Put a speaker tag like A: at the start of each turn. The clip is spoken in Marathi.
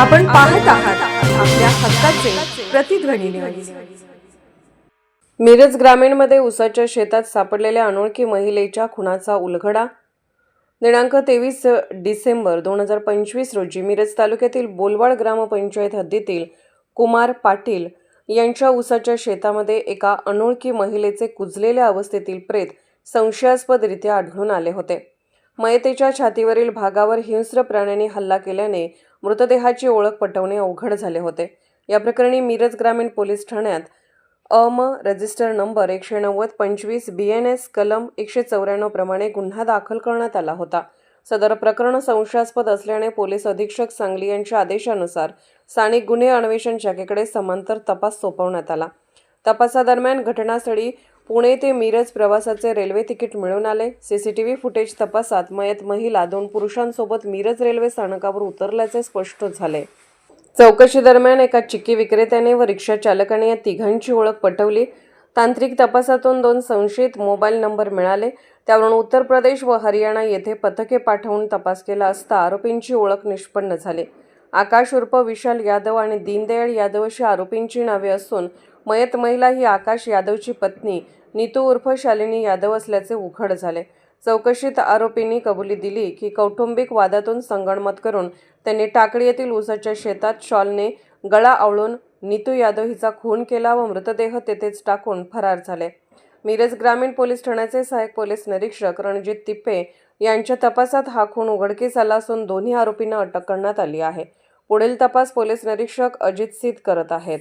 A: आपण पाहत आहात आपल्या हक्काचे प्रतिध्वनी न्यूज
B: मिरज ग्रामीणमध्ये उसाच्या शेतात सापडलेल्या अनोळखी महिलेच्या खुनाचा उलगडा. दिनांक तेवीस डिसेंबर दोन हजार पंचवीस रोजी मिरज तालुक्यातील बोलवाड ग्रामपंचायत हद्दीतील कुमार पाटील यांच्या उसाच्या शेतामध्ये एका अनोळखी महिलेचे कुजलेल्या अवस्थेतील प्रेत संशयास्पदरित्या आढळून आले होते. मयतेच्या छातीवरील भागावर हिंस्र प्राण्याने हल्ला केल्याने मृतदेहाची ओळख पटवणे अवघड झाले होते. या प्रकरणी मिरज ग्रामीण पोलीस ठाण्यात अम रजिस्टर नंबर एकशे नव्वद पंचवीस बी एन एस कलम एकशे चौऱ्याण्णव प्रमाणे गुन्हा दाखल करण्यात आला होता. सदर प्रकरण संशयास्पद असल्याने पोलीस अधीक्षक सांगली यांच्या आदेशानुसार स्थानिक गुन्हे अन्वेषण शाखेकडे समांतर तपास सोपवण्यात आला. तपासादरम्यान घटनास्थळी पुणे ते मिरज प्रवासाचे रेल्वे तिकीट मिळून आले. सीसीटीव्ही फुटेज तपासात मयत महिला दोन पुरुषांसोबत मिरज रेल्वे स्थानकावर उतरल्याचे स्पष्ट झाले. चौकशी दरम्यान एका चिक्की विक्रेत्याने व रिक्षा चालकाने या तिघांची ओळख पटवली. तांत्रिक तपासातून दोन संशयित मोबाईल नंबर मिळाले. त्यावरून उत्तर प्रदेश व हरियाणा येथे पथके पाठवून तपास केला असता आरोपींची ओळख निष्पन्न झाली. आकाश उर्फ विशाल यादव आणि दीनदयाळ यादव अशी आरोपींची नावे असून मयत महिला ही आकाश यादवची पत्नी. नीतू उर्फ शालिनी यादव असल्याचे उघड झाले. चौकशीत आरोपींनी कबुली दिली की कौटुंबिक वादातून संगणमत करून त्यांनी टाकळी येथील ऊसाच्या शेतात शॉलने गळा आवळून नीतू यादव हिचा खून केला व मृतदेह तेथेच टाकून फरार झाले. मिरज ग्रामीण पोलीस ठाण्याचे सहाय्यक पोलीस निरीक्षक रणजित तिप्पे यांच्या तपासात हा खून उघडकीस आला असून दोन्ही आरोपींना अटक करण्यात आली आहे. पुढील तपास पोलीस निरीक्षक अजित सिद्ध करत आहेत.